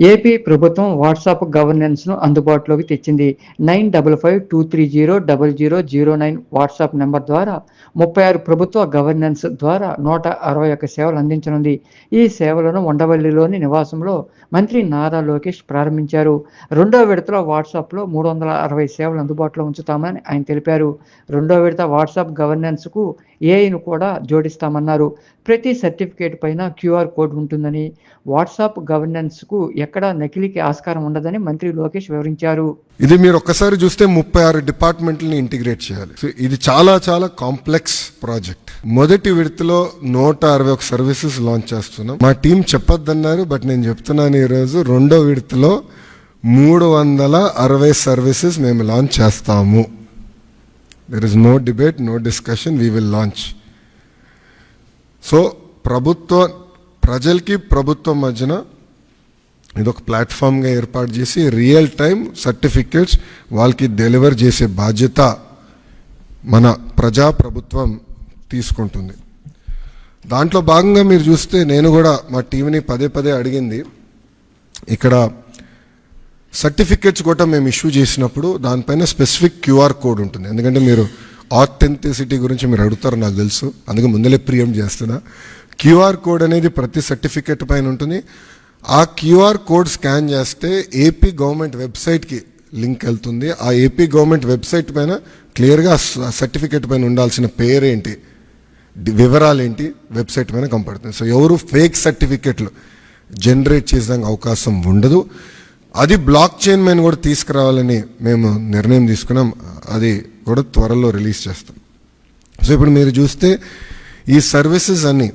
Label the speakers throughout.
Speaker 1: AP ప్రభుత్వం WhatsApp గవర్నెన్స్ను అందుబాటులోకి తెచ్చింది. Nine double five two three zero double zero zero nine WhatsApp number ద్వారా ముప్పై ఆరు ప్రభుత్వ గవర్నెన్స్ ద్వారా నూట అరవై ఒక్క సేవలు అందించనుంది. ఈ సేవలను ఉండవల్లిలోని నివాసంలో మంత్రి నారా లోకేష్ ప్రారంభించారు. రెండో విడతలో వాట్సాప్లో మూడు వందల అరవై సేవలు అందుబాటులో ఉంచుతామని ఆయన తెలిపారు. రెండో విడత వాట్సాప్ గవర్నెన్స్కు ఏఐను కూడా జోడిస్తామన్నారు. ప్రతి సర్టిఫికేట్ పైన క్యూఆర్ కోడ్ ఉంటుందని వాట్సాప్ గవర్నెన్స్కు ఎక్కడా నకిలీకి ఆస్కారం ఉండదని మంత్రి లోకేష్ వివరించారు.
Speaker 2: ఇది మీరు ఒక్కసారి చూస్తే ముప్పై ఆరు డిపార్ట్మెంట్లని ఇంటిగ్రేట్ చేయాలి. సో ఇది చాలా చాలా కాంప్లెక్స్ ప్రాజెక్ట్. మొదటి విడతలో నూట అరవై ఒక సర్వీసెస్ లాంచ్ చేస్తున్నాం. మా టీం చెప్పొద్దన్నారు బట్ నేను చెప్తున్నాను ఈరోజు రెండో విడతలో మూడు వందల అరవై సర్వీసెస్ మేము లాంచ్ చేస్తాము. There is no debate no discussion we will launch so ప్రభుత్వ ప్రజలకి ప్రభుత్వం మధ్యన ఇది ఒక ప్లాట్ఫామ్గా ఏర్పాటు చేసి రియల్ టైం సర్టిఫికెట్స్ వాళ్ళకి డెలివర్ చేసే బాధ్యత మన ప్రజా ప్రభుత్వం తీసుకుంటుంది. దాంట్లో భాగంగా మీరు చూస్తే నేను కూడా మా టీంని పదే పదే అడిగింది. ఇక్కడ సర్టిఫికెట్స్ కూడా మేము ఇష్యూ చేసినప్పుడు దానిపైన స్పెసిఫిక్ క్యూఆర్ కోడ్ ఉంటుంది. ఎందుకంటే మీరు ఆథెంటిసిటీ గురించి మీరు అడుగుతారు నాకు తెలుసు. అందుకే ముందలే ప్రియం చేస్తున్నా. క్యూఆర్ కోడ్ అనేది ప్రతి సర్టిఫికెట్ పైన ఉంటుంది. ఆ క్యూఆర్ కోడ్ స్కాన్ చేస్తే ఏపీ గవర్నమెంట్ వెబ్సైట్కి లింక్ వెళ్తుంది. ఆ ఏపీ గవర్నమెంట్ వెబ్సైట్ పైన క్లియర్గా సర్టిఫికేట్ పైన ఉండాల్సిన పేరేంటి? వివరాలు వివరాలేంటి? వెబ్సైట్ పైన కనపడుతుంది. సో ఎవరు ఫేక్ సర్టిఫికెట్లు జనరేట్ చేసేదానికి అవకాశం ఉండదు. అది బ్లాక్ చైన్ మీద కూడా తీసుకురావాలని మేము నిర్ణయం తీసుకున్నాం. అది కూడా త్వరలో రిలీజ్ చేస్తాం. సో ఇప్పుడు మీరు చూస్తే ఈ సర్వీసెస్ అన్నీ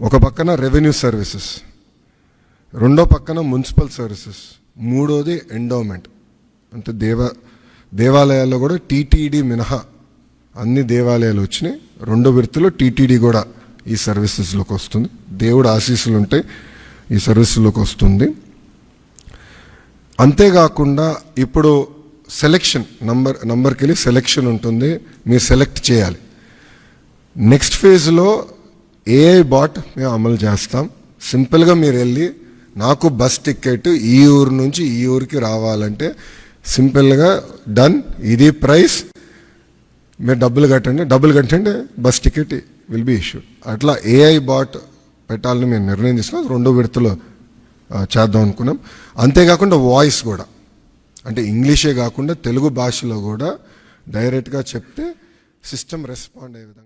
Speaker 2: ఒక పక్కన రెవెన్యూ సర్వీసెస్ రెండో పక్కన మున్సిపల్ సర్వీసెస్ మూడోది ఎండోమెంట్ అంటే దేవ దేవాలయాల్లో కూడా టీటీడీ మినహా అన్ని దేవాలయాలు వచ్చినాయి. రెండో విడతలో టీటీడీ కూడా ఈ సర్వీసెస్లోకి వస్తుంది. దేవుడు ఆశీస్సులు ఉంటాయి ఈ సర్వీసుల్లోకి వస్తుంది. అంతేకాకుండా ఇప్పుడు సెలెక్షన్ నంబర్ నంబర్కి వెళ్ళి సెలెక్షన్ ఉంటుంది. మీరు సెలెక్ట్ చేయాలి. నెక్స్ట్ ఫేజ్లో ఏఐ బాట్ మేము అమలు చేస్తాం. సింపుల్గా మీరు వెళ్ళి నాకు బస్ టికెట్ ఈ ఊరు నుంచి ఈ ఊరికి రావాలంటే సింపుల్గా డన్ ఇది ప్రైస్ మీరు డబ్బులు కట్టండి డబ్బులు కట్టండి bus ticket will be issue అట్లా ఏఐ బాట్ పెట్టాలని మేము నిర్ణయం తీసుకున్నాం. రెండో విడతలో చేద్దాం అనుకున్నాం. అంతేకాకుండా వాయిస్ కూడా. అంటే ఇంగ్లీషే కాకుండా తెలుగు భాషలో కూడా డైరెక్ట్గా చెప్తే సిస్టమ్ రెస్పాండ్ అయ్యే విధంగా